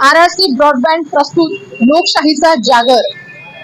R R C broadband प्रस्तुत लोकशाहीचा जागर.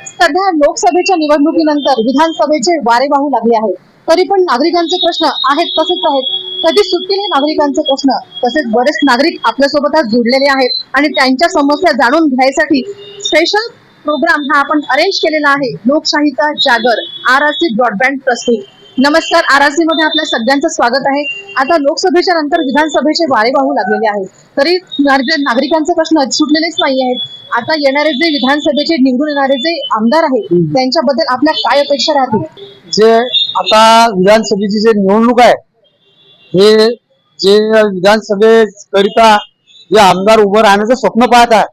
सध्या लोकसभेच्या निवडणुकीनंतर विधानसभेचे वारे वाहू लागले आहेत. तरी पण नागरिकांचे प्रश्न आहेत तसेच आहेत. कधी सुटतील हे नागरिकांचे प्रश्न तसेच बरेच नागरिक आपल्यासोबत आज जुडलेले आहेत आणि त्यांच्या समस्या जाणून घ्यायसाठी स्पेशल प्रोग्राम हा आपण अरेंज केलेला आहे लोकशाहीचा जागर आर आर सी ब्रॉडबँड प्रस्तुत. नमस्कार आर आर सी मध्ये आपल्या सगळ्यांचं स्वागत आहे. आता लोकसभेच्या नंतर विधानसभेचे वारे वाहू लागलेले आहेत. तरी नागरिक- नागरिकांचे प्रश्न सुटलेलेच नाही आहेत. आता येणारे जे विधानसभेचे निवडून येणारे जे आमदार आहेत त्यांच्याबद्दल आपल्या काय अपेक्षा राहतील? जे आता विधानसभेची जे निवडणूक आहे हे जे विधानसभेकरिता जे आमदार उभं राहण्याचं स्वप्न पाहत आहे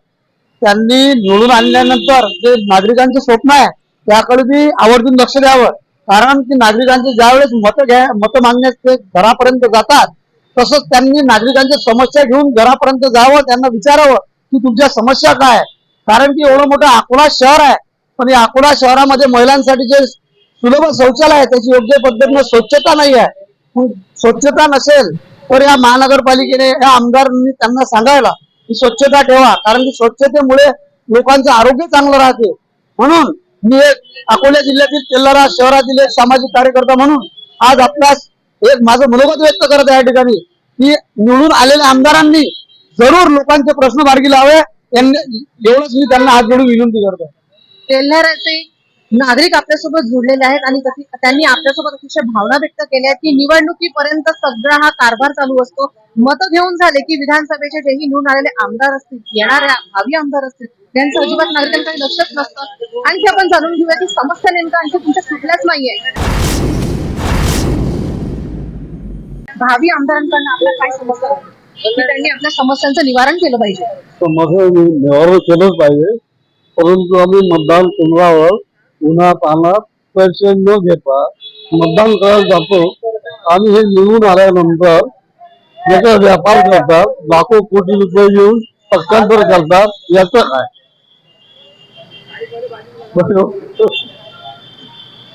त्यांनी निवडून आणल्यानंतर जे नागरिकांचे स्वप्न आहे त्याकडे बी आवर्जून लक्ष द्यावं. कारण की नागरिकांचे ज्यावेळेस मत घ्या मत मागण्यास ते घरापर्यंत जातात तसंच त्यांनी नागरिकांच्या समस्या घेऊन घरापर्यंत जावं त्यांना विचारावं की तुमच्या समस्या काय आहे कारण की एवढं मोठं अकोला शहर आहे पण या अकोला शहरामध्ये महिलांसाठी जे सुलभ शौचालय आहे त्याची योग्य पद्धतीनं स्वच्छता नाही आहे. स्वच्छता नसेल तर या महानगरपालिकेने या आमदारांनी त्यांना सांगायला की स्वच्छता ठेवा. कारण की स्वच्छतेमुळे लोकांचं आरोग्य चांगलं राहते. म्हणून मी एक अकोला जिल्ह्यातील तेल्लारा शहरातील एक सामाजिक कार्यकर्ता म्हणून आज आपल्यास एक माझं मनोगत व्यक्त करत आहे या ठिकाणी. की निवडून आलेल्या आमदारांनी जरूर लोकांचे प्रश्न मार्गी लावे एवढंच मी त्यांना हात जोडून विनंती करतो तेल्हाराचे नागरिक आपल्यासोबत जुडलेले आहेत आणि त्यांनी आपल्यासोबत अतिशय भावना व्यक्त केल्या की निवडणुकीपर्यंत सगळा हा कारभार चालू असतो. मत घेऊन झाले की विधानसभेचे जेही निवडून आलेले आमदार असतील येणाऱ्या भावी आमदार असतील त्यांचं अजिबात नागरिकांकडे लक्षच नसतं. आणखी आपण जाणून घेऊया की समस्या नेमका आणखी तुमच्या सुटल्याच नाहीये. भावी आमदारांकडून आपल्या काय समस्या आहेत? की त्यांनी आपल्या समस्यांचं निवारण केलं पाहिजे. तर माझं निवारण केलंच पाहिजे. परंतु आम्ही मतदान केंद्रावर उन्हात पाण्यात पैसे न घेता मतदान करायला जातो. आणि हे निवडून आल्यानंतर याचा व्यापार करतात. लाखो कोटी रुपये येऊन पक्षांतर करतात. याचं काय?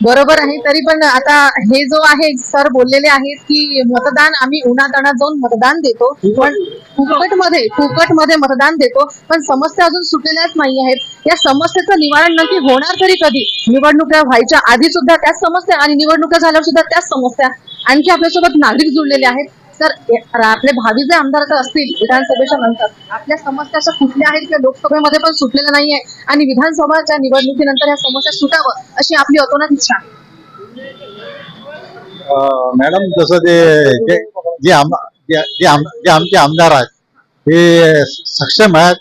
बरोबर आहे तरी पण आता हे जो आहे सर बोललेले आहेत की मतदान आम्ही उन्हाताणात जाऊन मतदान देतो. पण फुकटमध्ये फुकटमध्ये मतदान देतो. पण समस्या अजून सुटलेल्याच नाही आहेत. या समस्येचं निवारण नक्की होणार तरी कधी? निवडणुका व्हायच्या आधी सुद्धा त्याच समस्या आणि निवडणुका झाल्यावर सुद्धा त्याच समस्या आणखी आपल्यासोबत नागरिक जुळलेले आहेत. तर आपले भावी जे आमदार जर असतील विधानसभेच्या नंतर आपल्या समस्या अशा कुठल्या आहेत किंवा लोकसभेमध्ये पण सुटलेल्या नाहीये आणि विधानसभाच्या निवडणुकीनंतर या समस्या सुटावं अशी आपली अतोनात इच्छा आहे. मॅडम जसं ते जे जे आमचे आमदार आहेत ते सक्षम आहेत.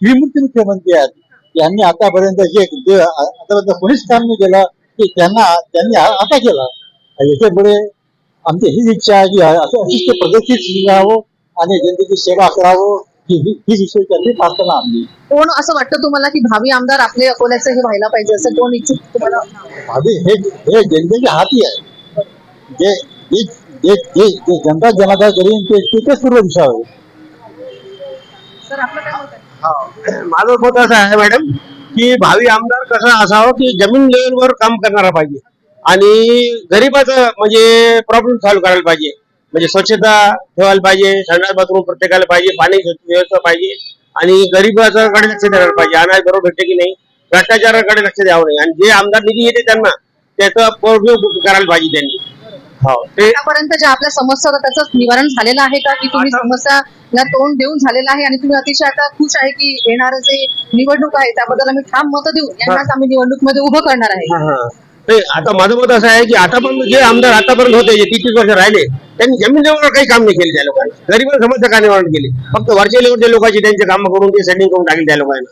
विमुक्ती मुख्यमंत्री आहेत. त्यांनी आतापर्यंत जे आतापर्यंत कोणीच काम नाही केलं की त्यांना त्यांनी आता केलं. याच्यापुढे आमची हीच इच्छा आहे की असं प्रतिष्ठित राहावं आणि जनतेची सेवा करावं. ही ही- ईश्वर त्यांनी प्रार्थना आपली कोण असं वाटतं तुम्हाला की भावी आमदार आपले अकोल्याचे हे व्हायला पाहिजे असं कोण इच्छुक तुम्हाला? आधी हे हे जनतेच्या हाती आहे. जे जे जे जे जे जनता जनाधार करीन ते ते- तेच पूर्व दिशा होईल सर आपलं काय मत आहे? माझं मत असं आहे मॅडम की भावी आमदार कसा असावं की जमीन लेवलवर काम करणारा पाहिजे. आणि गरीबाचं म्हणजे प्रॉब्लेम सॉल्व्ह करायला पाहिजे. म्हणजे स्वच्छता ठेवायला पाहिजे संडास बाथरूम प्रत्येकाला पाहिजे पाणी व्यवस्था पाहिजे आणि गरीबाचं कडे लक्ष द्यायला पाहिजे. अनाज बरोबर भेटते की नाही? भ्रष्टाचाराकडे लक्ष द्यावं नाही. आणि जे आमदार निधी येते त्यांना त्याचा उपयोग करायला पाहिजे त्यांनी. हो. ते आतापर्यंत ज्या आपल्या समस्या होत्या त्याचं निवारण झालेलं आहे का? की तुम्ही समस्याला तोंड देऊन झालेलं आहे? आणि तुम्ही अतिशय आता खुश आहे की येणारं जे निवडणूक आहे त्याबद्दल आम्ही ठाम मत देऊन यांनाच आम्ही निवडणूकमध्ये उभं करणार आहे. नाही आता माझं मत असं आहे की आतापर्यंत जे आमदार आतापर्यंत होते जे तीस वर्ष राहिले त्यांनी जमीन लेवलवर काही काम नाही केले त्या लोकांनी. गरीब समस्या का निवारण केली? फक्त वरच्या लेवलच्या लोकांची त्यांचे काम करून ते सेटिंग करून टाकले त्या लोकांना.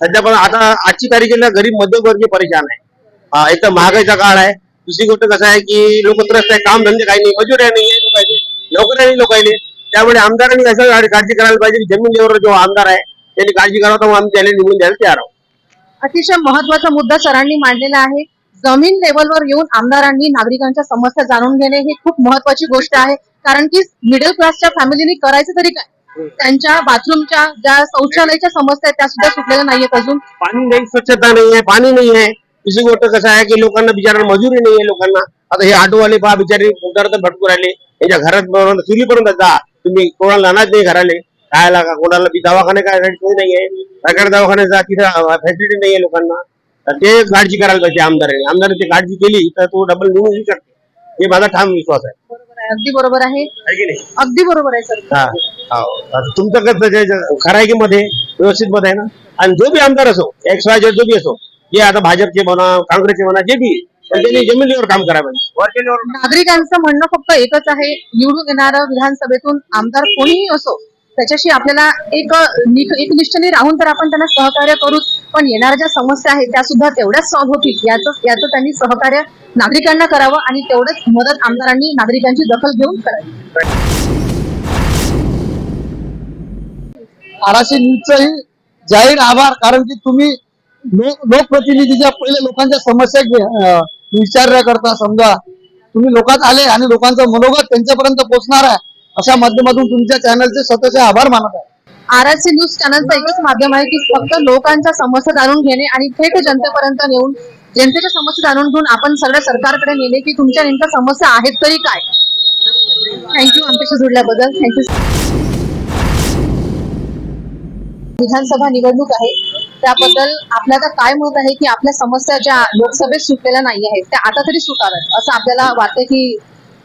सध्या पण आता आजची तारखेला गरीब मध्यमवर्गीय परेशान आहे. एक तर महागाईचा काळ आहे. दुसरी गोष्ट कसं आहे की लोक त्रस्त आहे काम धंदे काही नाही मजुऱ्या नाही आहे लोकांचे नोकऱ्या नाही लोकांनी त्यामुळे आमदारांनी असं काळजी करायला पाहिजे की जमीन लेवलवर जो आमदार आहे त्यांनी काळजी करावं तर मग आम्ही त्याला निवडून द्यायला तयार आहोत. अतिशय महत्त्वाचा मुद्दा सरांनी मांडलेला आहे. जमीन लेवलवर येऊन आमदारांनी नागरिकांच्या समस्या जाणून घेणे ही खूप महत्वाची गोष्ट आहे. कारण की मिडल क्लासच्या फॅमिलीने करायचं तरी काय? त्यांच्या बाथरूमच्या ज्या शौचालयाच्या समस्या आहेत त्या सुद्धा सुटलेल्या नाहीयेत अजून. पाणी नाही स्वच्छता नाही आहे पाणी नाही आहे. दुसरी गोष्ट कसं आहे की लोकांना बिचारा मजुरी नाही आहे लोकांना. आता हे ऑटोवाले पहा बिचारे उदाहरण भटकू राहिले. यांच्या घरात चुलीपर्यंत जा तुम्ही कोणाला अनाज नाही घराले. खायला का कोणाला दवाखाने काय नाही आहे. सरकारी दवाखान्यात जा तिथं फॅसिलिटी नाही आहे लोकांना. तर ते काळजी करायला पाहिजे आमदारांनी. आमदारांनी ते काळजी केली तर तो डबल निवडून येऊ शकते. हे माझा ठाम विश्वास आहे. बरोबर आहे. अगदी बरोबर आहे. है की नाही? अगदी बरोबर आहे सर. हा. हो. आता तुमचं कसं जे- जे खरं आहे की मध्ये व्यवस्थित मध्ये आहे ना? आणि जो बी आमदार असो एक्स वाय झेड जो बी असो जे आता भाजपचे म्हणा काँग्रेसचे म्हणा जे बी पण त्यांनी जमिनीवर काम करायला पाहिजे. नागरिकांचं म्हणणं फक्त एकच आहे निवडून येणारं विधानसभेतून आमदार कोणीही असो त्याच्याशी आपल्याला एक एकनिष्ठने राहून तर आपण त्यांना सहकार्य करू पण येणाऱ्या ज्या समस्या आहेत त्या सुद्धा तेवढ्याच सॉल्व्ह होतील. याचं याचं त्यांनी सहकार्य नागरिकांना करावं आणि तेवढंच मदत आमदारांनी नागरिकांची दखल घेऊन करावी. आराशी न्यूजचाही जाहीर आभार कारण की तुम्ही लोकप्रतिनिधीच्या पहिले लोकांच्या समस्या घे- करता समजा तुम्ही लोकात आले आणि लोकांचं मनोगत त्यांच्यापर्यंत पोहोचणार आहे. अशा माध्यमातून तुमच्या चॅनलचे स्वतःचे आभार मानत आहे. आरएससी न्यूज चॅनलचं एकच माध्यम आहे की फक्त लोकांच्या समस्या जाणून घेणे आणि थेट जनतेपर्यंत नेऊन जनतेच्या समस्या जाणून घेऊन आपण सगळ्या सरकारकडे नेले की तुमच्या नेमक्या समस्या आहेत तरी काय? थँक्यू आमच्याशी जुडल्याबद्दल. थँक्यू विधानसभा निवडणूक आहे. त्याबद्दल आपल्याला आता काय मत आहे की आपल्या समस्या ज्या लोकसभेत सुटलेल्या नाही आहेत त्या आता तरी सुटाव्यात असं आपल्याला वाटतं की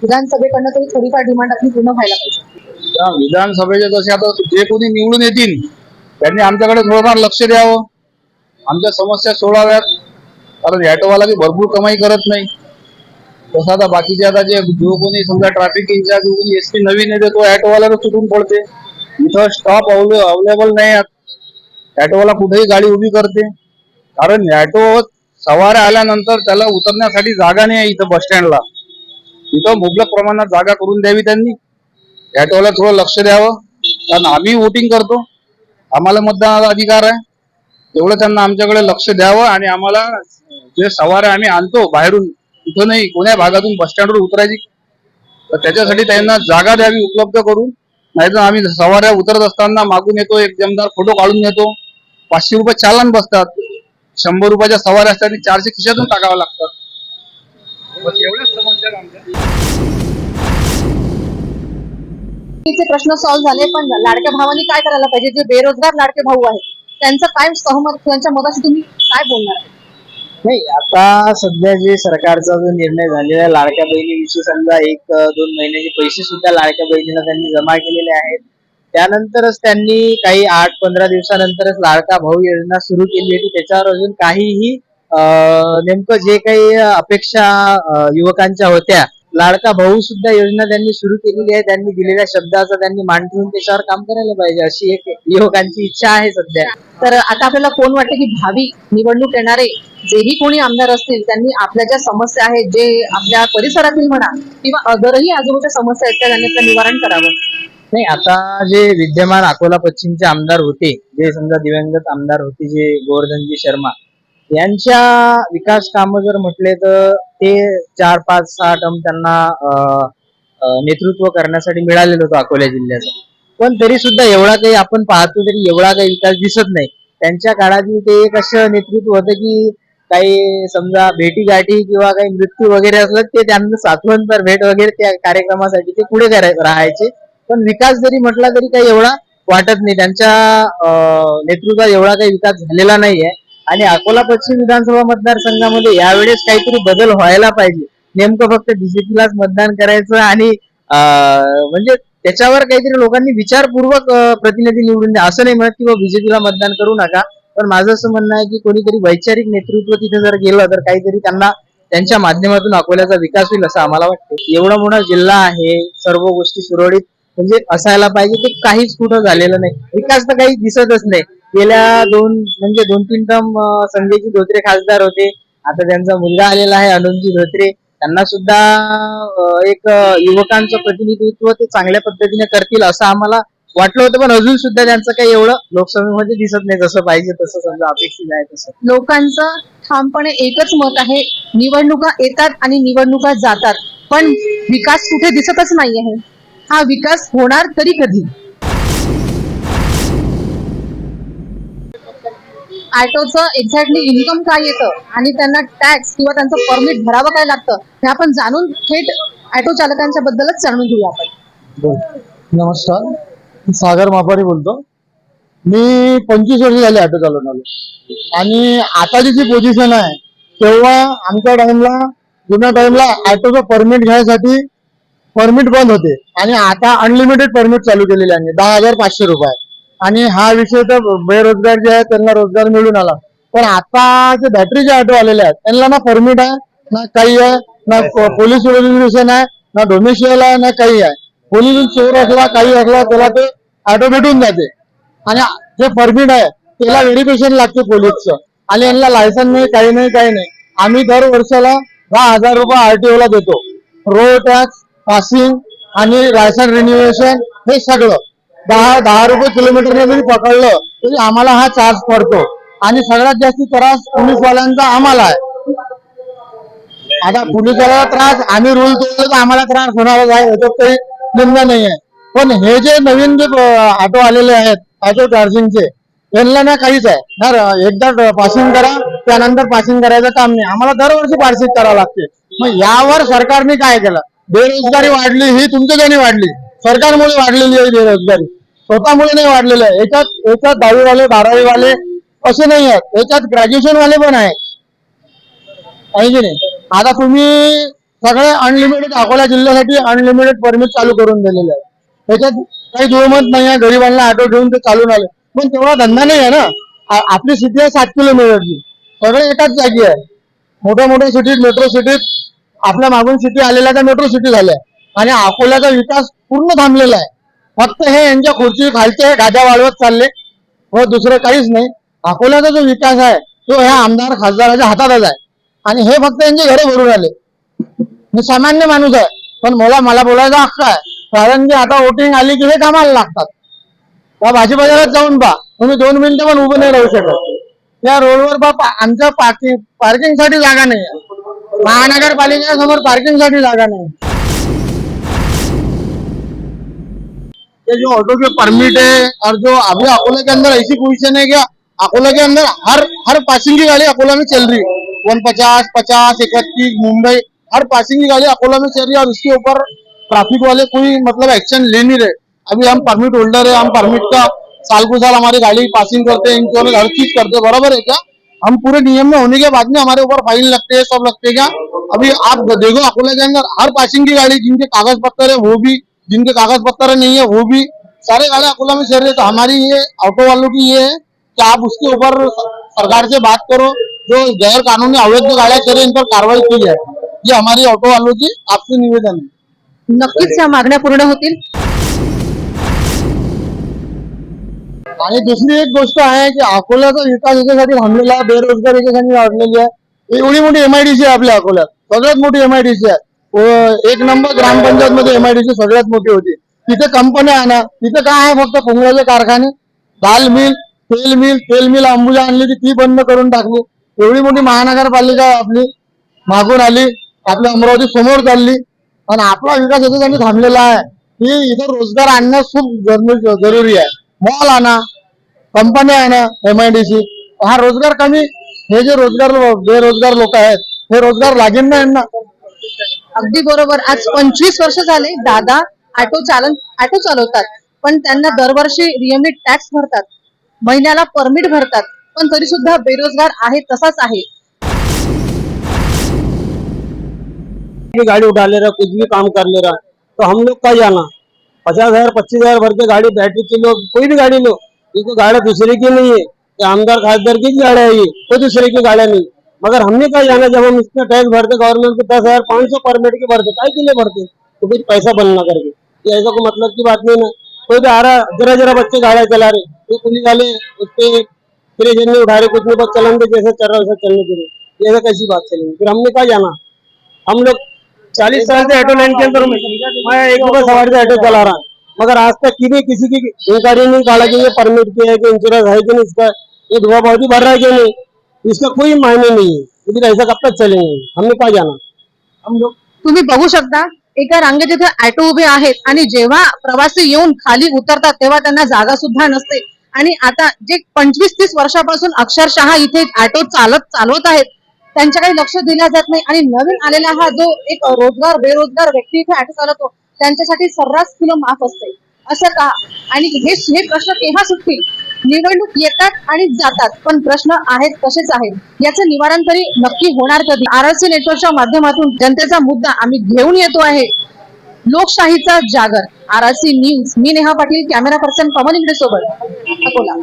विधानसभेकडनं तरी थोडीफार डिमांड आपली पूर्ण व्हायला पाहिजे. विधानसभेचे जसे आता जे कोणी निवडून येतील त्यांनी आमच्याकडे थोडंफार लक्ष द्यावं. आमच्या समस्या सोडाव्यात. कारण ॲटोवाला की भरपूर कमाई करत नाही. तसं आता बाकीचे आता जे जो कोणी समजा ट्रॅफिक इंचार्ज कोणी एस पी नवीन येते तो ॲटोवाल्याला सुटून पडते. इथं स्टॉप अवेलेबल नाही आहेत. ॲटोवाला कुठेही गाडी उभी करते. कारण ॲटो सवाऱ्या आल्यानंतर त्याला उतरण्यासाठी जागा नाही आहे इथं बस स्टँडला तिथं मुबलक प्रमाणात जागा करून द्यावी त्यांनी. ॲटोला थोडं लक्ष द्यावं. कारण आम्ही वोटिंग करतो. आम्हाला मतदानाचा अधिकार आहे. तेवढं त्यांना आमच्याकडे लक्ष द्यावं आणि आम्हाला जे सवाऱ्या आम्ही आणतो बाहेरून इथं नाही कोण्या भागातून बस स्टँडवर उतरायची तर त्याच्यासाठी त्यांना जागा द्यावी उपलब्ध करून. नाहीतर आम्ही सवाऱ्या उतरत असताना मागून येतो एक जमदार फोटो काढून येतो पाचशे रुपये चालन बसतात. शंभर रुपयाच्या सवाऱ्या असतात आणि चारशे खिशातून टाकावं लागतात. एवढ्याच समस्या आहेत आमच्या चे प्रश्न सॉल्व्ह झाले पण लाडक्या भावानी काय करायला पाहिजे? जे बेरोजगार लाडके भाऊ आहेत त्यांचं काय सहमत त्यांच्या मताशी तुम्ही काय बोलणार? नाही आता सध्या जे सरकारचा जो निर्णय झालेला आहे लाडक्या बहिणीविषयी समजा एक दोन महिन्याचे पैसे सुद्धा लाडक्या बहिणीला त्यांनी जमा केलेले आहेत. त्यानंतरच त्यांनी काही आठ पंधरा दिवसानंतरच लाडका भाऊ योजना सुरू केली होती. त्याच्यावर अजून काहीही नेमकं जे काही अपेक्षा युवकांच्या होत्या लाडका भाऊ सुद्धा योजना त्यांनी सुरू केलेली आहे. त्यांनी दिलेल्या शब्दाचा त्यांनी मान ठेवून त्याच्यावर काम करायला पाहिजे अशी एक युवकांची इच्छा आहे सध्या. तर आता आपल्याला कोण वाटतं की भावी निवडणूक येणारे जेही कोणी आमदार असतील त्यांनी आपल्या ज्या समस्या आहेत जे आपल्या परिसरातील म्हणा किंवा अदरही आजूबाजूच्या समस्या आहेत त्या त्यांनी निवारण करावं. नाही आता जे विद्यमान अकोला पश्चिमचे आमदार होते जे समजा दिवंगत आमदार होते जे गोवर्धनजी शर्मा यांच्या विकास कामं जर म्हटले तर ते चार पाच सहा टर्म त्यांना नेतृत्व करण्यासाठी मिळालेलं होतं अकोला जिल्ह्याचं. पण तरी सुद्धा एवढा काही आपण पाहतो तरी एवढा काही विकास दिसत नाही. त्यांच्या काळातील ते एक असं नेतृत्व होतं की काही समजा भेटी गाठी किंवा काही मृत्यू वगैरे असलं ते त्यांना साठवण तर भेट वगैरे त्या कार्यक्रमासाठी ते पुढे राहायचे. पण विकास जरी म्हटला तरी काही एवढा वाटत नाही. त्यांच्या नेतृत्वात एवढा काही विकास झालेला नाहीये. आणि अकोला पश्चिम विधानसभा मतदारसंघामध्ये यावेळेस काहीतरी बदल व्हायला पाहिजे. नेमकं फक्त बीजेपीलाच मतदान करायचं आणि अं, म्हणजे त्याच्यावर काहीतरी लोकांनी विचारपूर्वक प्रतिनिधी निवडून द्या. असं नाही म्हणत की बीजेपीला मतदान करू नका. पण माझं असं म्हणणं आहे की कोणीतरी वैचारिक नेतृत्व तिथे जर गेलं तर काहीतरी त्यांना त्यांच्या माध्यमातून अकोल्याचा विकास होईल असं आम्हाला वाटतं एवढा मोठा जिल्हा आहे सर्व गोष्टी सुरळीत म्हणजे असायला पाहिजे ते काहीच कुठं झालेलं नाही. विकास तर काही दिसतच नाही. गेल्या दोन म्हणजे दोन तीन टर्म संजयजी धोत्रे खासदार होते. आता त्यांचा मुलगा आलेला आहे अनुजी धोत्रे. त्यांना सुद्धा एक युवकांचं प्रतिनिधित्व ते चांगल्या पद्धतीने करतील असं आम्हाला वाटलं होतं पण अजून सुद्धा त्यांचं काही एवढं लोकसभेमध्ये दिसत नाही जसं पाहिजे तसं समजा अपेक्षित आहे तसं. लोकांचं ठामपणे एकच मत आहे निवडणुका येतात आणि निवडणुका जातात. पण विकास कुठे दिसतच नाही आहे हा विकास होणार तरी कधी? ऑटोचं एक्झॅक्टली इन्कम काय येतं आणि त्यांना टॅक्स किंवा त्यांचं परमिट भरावं काय लागतं हे आपण जाणून थेट ऑटो चालकांच्या बद्दलच जाणून घेऊया आपण. नमस्कार. सागर मापारी बोलतो. मी पंचवीस वर्ष झाले ऑटो चालवून आलो आणि आताची जी पोझिशन आहे तेव्हा आमच्या टाइमला जुन्या टाइमला ऑटोचं परमिट घ्यायसाठी परमिट बंद होते. आणि आता अनलिमिटेड परमिट चालू केलेले आहे. दहा हजार पाचशे रुपये. आणि हा विषय तर बेरोजगार जे आहे त्यांना रोजगार मिळून आला. पण आता जे बॅटरीचे ऑटो आलेले आहेत त्यांना ना परमिट आहे ना काही आहे ना पोलीस व्हेरिफिकेशन आहे ना डोमेशियल आहे ना काही आहे. पोलीस चोर असला काही असला त्याला ते ऑटो भेटून जाते. आणि जे परमिट आहे त्याला व्हेरिफिकेशन लागते पोलीसचं. आणि यांना लायसन नाही काही नाही काही नाही. आम्ही दर वर्षाला दहा हजार रुपये आरटीओ ला देतो. रोड टॅक्स पासिंग आणि लायसन रिन्युएशन हे सगळं. दहा दहा रुपये किलोमीटर जरी पकडलं तरी आम्हाला हा चार्ज पडतो. आणि सगळ्यात जास्त त्रास पोलीसवाल्यांचा आम्हाला आहे. आता पोलिसाला त्रास आम्ही रूल तोडले तर आम्हाला त्रास होणारच आहे. याच्यात काही निंदा नाही आहे पण हे जे नवीन जे ऑटो आलेले आहेत ऑटो चार्जिंगचे यांना ना काहीच आहे. ना एकदा पासिंग करा त्यानंतर पासिंग करायचं काम नाही. आम्हाला दरवर्षी पार्सिंग करावं लागते. मग यावर सरकारने काय केलं? बेरोजगारी वाढली ही तुमच्याच्याने वाढली. सरकारमुळे वाढलेली आहे बेरोजगारी. स्वतःमुळे नाही वाढलेलं आहे. याच्यात याच्यात दहावीवाले बारावीवाले असे नाही आहेत. याच्यात ग्रॅज्युएशन वाले पण आहेत. आहे की नाही? आता तुम्ही सगळे अनलिमिटेड अकोला जिल्ह्यासाठी अनलिमिटेड परमिट चालू करून दिलेलं आहे त्याच्यात काही दुमत नाही आहे. गरिबांना ऑटो घेऊन ते चालून आले. पण तेवढा धंदा नाही आहे ना. आपली सिटी आहे सात किलोमीटरची सगळे एकाच जागी आहे. मोठ्या मोठ्या सिटीत मेट्रो सिटीत आपल्या मागून सिटी आलेल्या त्या मेट्रो सिटी झाल्या. आणि अकोल्याचा विकास पूर्ण थांबलेला आहे. फक्त हे यांच्या खुर्ची खालचे गाद्या वाढवत चालले. व दुसरं काहीच नाही. अकोल्याचा जो विकास आहे तो ह्या आमदार खासदाराच्या हातातच आहे. आणि हे फक्त यांचे घरे भरून आले. मी सामान्य माणूस आहे पण मला मला बोलायचा हक्क आहे. कारण की आता वोटिंग आली की हे कामाला लागतात. त्या भाजी बाजारात जाऊन पहा. तुम्ही दोन मिनिटं पण उभे नाही राहू शकत. त्या रोडवर पहा आमच्या पार्किंग पार्किंगसाठी जागा नाही महानगरपालिकेच्या समोर पार्किंगसाठी जागा नाही ये जो ऑटो के परमिट है और जो अभी अकोला के अंदर ऐसी पोजिशन है क्या? अकोला के अंदर हर हर पासिंग की गाड़ी अकोला में चल रही है। वन पचास पचास, इकतीस, मुंबई, हर पासिंग की गाड़ी अकोला में चल रही है और उसके ऊपर ट्रैफ़िक वाले कोई मतलब एक्शन ले नहीं रहे। अभी हम परमिट होल्डर है, हम परमिट का साल को साल हमारी गाड़ी पासिंग करते हैं इंश्योरेंस हर चीज़ करते हैं। बराबर है क्या? हम पूरे नियम में होने के बाद में हमारे ऊपर फाइन लगते हैं, सब लगते हैं क्या? अभी आप देखो अकोला के अंदर हर पासिंग की गाड़ी जिनके कागज़ पत्तर है, वो भी जिनके कागज पत्तर नहीं है वो भी सारे गाड़ी अकोला में चल रहे हैं। तो हमारी ये ऑटो वालों की ये है कि आप उसके ऊपर सरकार से बात करो जो गैर कानूनी अवैध गाड़ियां चल रही इन पर कार्रवाई की जाए। ये हमारी ऑटो वालों की आपसे निवेदन है। नक्कीच या मागण्या पूर्ण होतील? आणि दुसरी एक गोष्ट आहे की अकोल्याचा विकास याच्यासाठी थांबलेला आहे बेरोजगार याच्यासाठी वाढलेली आहे. एवढी मोठी एमआयडीसी आहे आपल्या अकोल्यात सगळ्यात मोठी एमआयडीसी आहे. एक नंबर ग्रामपंचायत मध्ये एमआयडीसी सगळ्यात मोठी होती. तिथे कंपन्या आहे ना तिथे काय आहे फक्त कोंबड्याचे कारखाने? दाल मिल तेल मिल तेल मिल अंबुजा आणली ती ती बंद करून टाकली. एवढी मोठी महानगरपालिका आपली मागून आली आपल्या अमरावती समोर चालली. आणि आपला विकास याच्यासाठी थांबलेला आहे. की इथं रोजगार आणणं खूप जरुरी आहे. मॉल आणा कंपन्या आणा एमआयडीसी हा रोजगार कमी. हे जे रोजगार बेरोजगार लोक आहेत हे रोजगार लागेल ना यांना? अगदी बरोबर. आज पंचवीस वर्ष झाले दादा ऑटो चालन ऑटो चालवतात. पण त्यांना दरवर्षी नियमित टॅक्स भरतात. महिन्याला परमिट भरतात. पण तरी सुद्धा बेरोजगार आहे तसाच आहे. गाड़ी उठा ले रहा कुछ भी काम कर ले रहा. तो हम लोग का जाना. पचास हजार पच्चीस हजार भर के गाड़ी बैटरी की लो कोई भी गाड़ी लो. क्योंकि गाड़ी दूसरे की नहीं है. आमदार खासदार की गाड़ी है ये. कोई दूसरे की गाड़ी नहीं. मगर हमने कहा जाना, जब हम इसमें टैक्स भरते गवर्नमेंट को दस हज़ार, पाँच सौ परमिट के भरते काय के लिए भरते तो कुछ पैसा बनना करके। ये ऐसा कोई मतलब की बात नहीं ना। कोई भी आ रहा जरा जरा बच्चे गाड़ियाँ चला रहे, ये पुलिस वाले, उस पे प्रेशर नहीं उठा रहे कुछ नहीं चलन दे जैसे चल रहा वैसा चलने के लिए। ऐसा कैसी बात चलेगी फिर हमने कहा जाना? हम लोग चालीस साल से ऑटो लाइन के अंदर मैं। एक दफ़ा सवारी से ऑटो चला रहा मगर आज तक की भी किसी की इंक्वायरी नहीं काढ़ा कि ये परमिट किया है कि इंश्योरेंस है कि नहीं, इसका ये धुआ बहुत ही भर रहा है कि नहीं। इसका कोई मायने नहीं है। ऐसा कब तक चलेंगे? हमने कहा जाना? हम लोग तुम्ही बघू शकता एका रांगेत इथे ऑटो उभे आहेत आणि जेव्हा प्रवासी येऊन खाली उतरतात तेव्हा त्यांना जागा सुद्धा नसते. आणि आता जे पंचवीस तीस वर्षापासून अक्षरशः इथे ऑटो चालत चालवत आहेत त्यांच्याकडे लक्ष दिल्या जात नाही. आणि नवीन आलेला हा जो एक रोजगार बेरोजगार व्यक्ती इथे ऑटो चालवतो त्यांच्यासाठी सर्रास किलो माफ असते. असं का? आणि हे हे प्रश्न केव्हा सुटतील? निवडणूक येतात आणि जातात. पण प्रश्न आहेत तसेच आहेत. याचं निवारण तरी नक्की होणार कधी? आर एस सी नेटवर्कच्या माध्यमातून जनतेचा मुद्दा आम्ही घेऊन येतो आहे. लोकशाहीचा जागर. आर आर सी न्यूज मी नेहा पाटील कॅमेरा पर्सन पवन इंगडे सोबत. अकोला.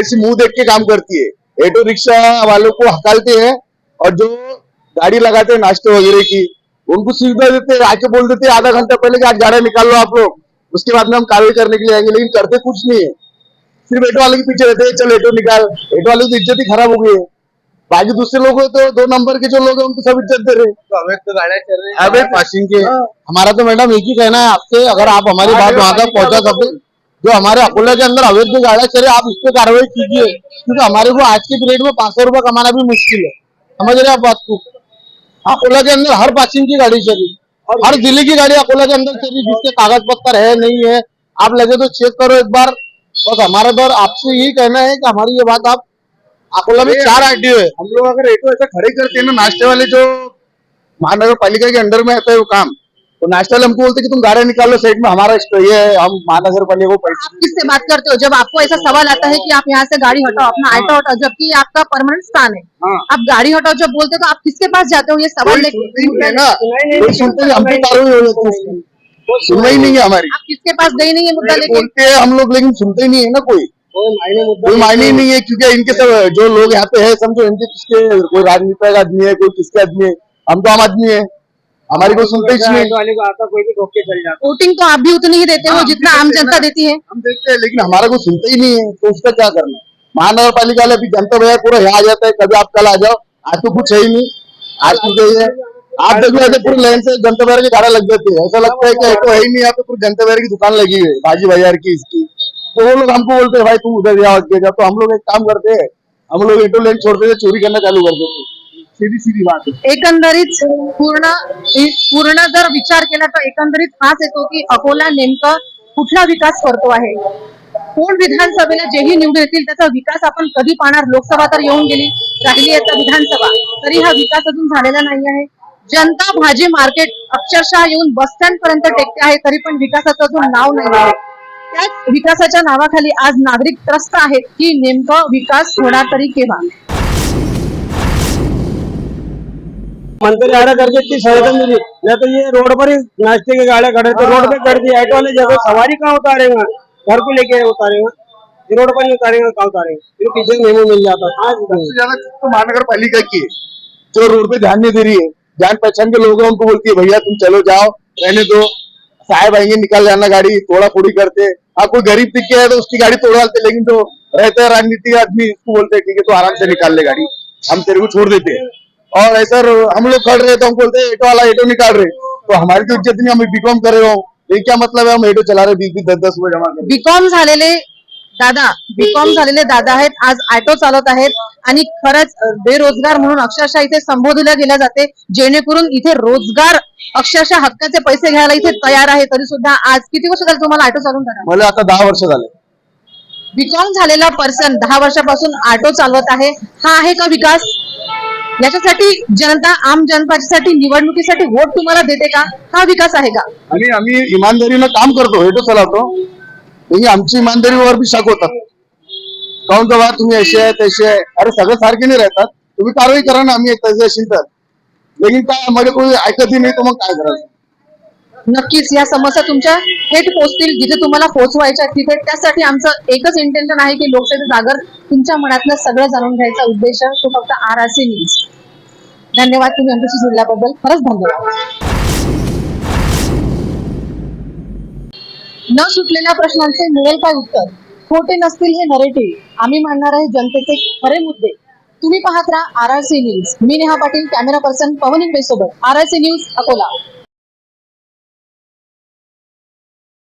ऐसी मुंह देख के काम करती है. ऑटो रिक्शा वालों को हकालते हैं और जो गाड़ी लगाते हैं नाश्ते वगैरह की उनको सुविधा देते हैं आके बोल देते हैं आधा घंटा पहले कि आज गाड़ी निकाल लो आप लोग। उसके बाद में हम कार्रवाई करने के लिए आएँगे लेकिन करते कुछ नहीं है। सिर्फ़ एटो वाले के पीछे रहते हैं चलो ऑटो निकाल। एटो वाले की इज़्ज़त ही खराब हो गई है। बाकी दूसरे लोग हैं तो दो नंबर के जो लोग हैं उनको सब इज़्ज़त दे रहे हैं। अवैध तो गाड़ियाँ चल रही अवैध पासिंग के। हमारा तो मैडम एक ही कहना है आपसे अगर आप हमारी बात वहाँ तक पहुँचा सकते जो हमारे अकोला के अंदर अवैध जो गाड़ियाँ चले आप इस पर कार्रवाई कीजिए। क्योंकि हमारे को आज के पीरियड में पाँच सौ रुपया कमाना भी मुश्किल है। समझ रहे आप बात को? अकोला के अंदर हर पासिंग की गाड़ी चली हर जिले की गाड़ी अकोला के अंदर चली जिसके कागज पत्तर है नहीं है आप लगे तो चेक करो एक बार। बस हमारा दौर आपसे यही कहना है कि हमारी ये बात आप अकोला में चार आरटीओ है। हम लोग अगर ऑटो ऐसा खड़े करते हैं ना नाश्ते वाले जो महानगर पालिका के अंडर में आता है वो काम तो नाश्ते वाले हमको बोलते हैं कि तुम गाड़ी निकालो साइड में हमारा ये है हम महानगर पालिका को किससे बात करते हो? जब आपको ऐसा सवाल आता है कि आप यहाँ से गाड़ी हटाओ अपना ऑटो हटाओ जबकि आपका परमानेंट स्थान है। हाँ। आप गाड़ी हटाओ जब बोलते हो तो आप किसके पास जाते हो? ये सवाल लेके सुनते नहीं है ही हम हो। है ही नहीं है हमारी। आप किसके पास गए नहीं है मुद्दा लेके? बोलते हैं हम लोग लेकिन सुनते ही नहीं है ना कोई। कोई मायने ही। नहीं है क्योंकि इनके सब जो लोग यहाँ पे है समझो इनके किसके कोई राजनीतिक आदमी है कोई किसके आदमी है? हम तो आम आदमी है। हमारी कोई सुनते ही नहीं वाले को आता कोई भी ठोक के चल जाता। वोटिंग तो आप भी उतनी ही देते हो हाँ, जितना आम जनता देती है। हम देखते हैं लेकिन हमारा कोई सुनते ही नहीं है तो उसका क्या करना महानगर पालिका वाले अभी जनता भैया पूरा यहाँ आ जाता है कभी आप कल आ जाओ आज तो कुछ है ही नहीं आज तो गई है आप देख लो ऐसे पूरी लाइन से जनता भैया की गाड़ा लग जाती है ऐसा लगता है कि ऑटो है ही नहीं यहाँ पे पूरी जनता भैया की दुकान लगी हुई है भाजी बाज़ार की इसकी। तो वो लोग हमको बोलते हैं भाई तुम उधर जाओ तो हम लोग एक काम करते हैं हम लोग लाइन छोड़ते थे चोरी करना चालू कर देते है। एकंदरीत पूर्ण पूर्ण जर विचार केला तर एकंदरीत हाच येतो की अकोला नेमकं कुठला विकास करतो आहे? कोण विधानसभेला जेही निवडून येतील त्याचा विकास आपण कधी पाहणार? लोकसभा तर येऊन गेली राहिली आता विधानसभा. तरी हा विकास अजून झालेला नाही आहे. जनता भाजी मार्केट अक्षरशः येऊन बस स्टँड पर्यंत टेकते आहे तरी पण विकासाचं अजून नाव नाही आहे. त्याच विकासाच्या नावाखाली आज नागरिक त्रस्त आहेत की नेमकं विकास होणार तरी केव्हा? मंत्री रहा करके इतनी सड़कें मिली या तो ये रोड पर ही नाश्ते की गाड़ियाँ खड़े तो रोड पे कर दी ऑटो वाले जगह सवारी कहाँ उतारेगा? घर को लेके उतारेगा। रोड पर नहीं उतारेगा, कहाँ उतारेगा? पीछे मेमो मिल जाता। नहीं। तो महानगर पालिका की जो रोड पे ध्यान नहीं दे रही है। जान पहचान के लोग उनको बोलती है, भैया, तुम चलो जाओ, रहने दो। साहब आएँगे, निकाल जाना गाड़ी तोड़ा फोड़ी करते। हाँ कोई गरीब दिख गया है तो उसकी गाड़ी तोड़ डालते, लेकिन जो रहते हैं राजनीतिक आदमी, उसको बोलते हैं, ठीक है तो आराम से निकाल ले गाड़ी। हम तेरे को छोड़ देते हैं। और ऐसा हम लोग खड़ रहे हैं तो हम बोलते हैं ऑटो वाला ऑटो निकाल रहे। तो हमारी तो इज्जत नहीं हम बीकॉम कर रहे हो। ये क्या मतलब है? हम ऑटो चला रहे बीस बीस दस दस रुपए जमा कर। बीकॉम झालेले दादा बीकॉम झालेले दादा आहेत आज ऑटो चालवत आहेत आणि खरंच बेरोजगार म्हणून अक्षरशः इथे संबोधल्या गेल्या जाते जेणेकरून इथे रोजगार अक्षरशः हक्काचे पैसे घ्यायला इथे तयार आहे तरी सुद्धा आज किती वर्ष झाले तुम्हाला ऑटो चालवून मला आता दहा वर्ष झाले. बीकॉम झालेला पर्सन दहा वर्षापासून ऑटो चालवत आहे. हा आहे का विकास? याच्यासाठी जनता आम जनतासाठी निवडणुकीसाठी वोट तुम्हाला देते का? हा विकास आहे का? आणि आम्ही इमानदारीनं काम करतो हे तो चालवतो. तुम्ही आमची इमानदारीवर बी शक होतात. काऊन तर तुम्ही असे आहे तसे आहे. अरे सगळे सारखे नाही राहतात. तुम्ही कारवाई करा ना आम्ही तसे असेल तर. लेकिन काय मध्ये कोणी ऐकतही नाही तर मग काय करायचं? नक्कीच या समस्या तुमच्या थेट पोचतील जिथे तुम्हाला पोहोचवायच्या तिथे. त्यासाठी आमचं एकच इंटेन्शन आहे की लोकशाही जागर तुमच्या मनातलं सगळं जाणून घ्यायचा उद्देश तो फक्त आर आर सी न्यूज धन्यवाद तुम्ही आमच्याशी जुडल्याबद्दल खरंच धन्यवाद. न सुटलेल्या प्रश्नांचे मिळेल काय उत्तर? खोटे नसतील हे नरेटिव्ह आम्ही मांडणार आहे जनतेचे खरे मुद्दे. तुम्ही पाहत राहा आर आर सी न्यूज मी नेहा पाटील कॅमेरा पर्सन पवन इंगडे सोबत. R R C news Akola.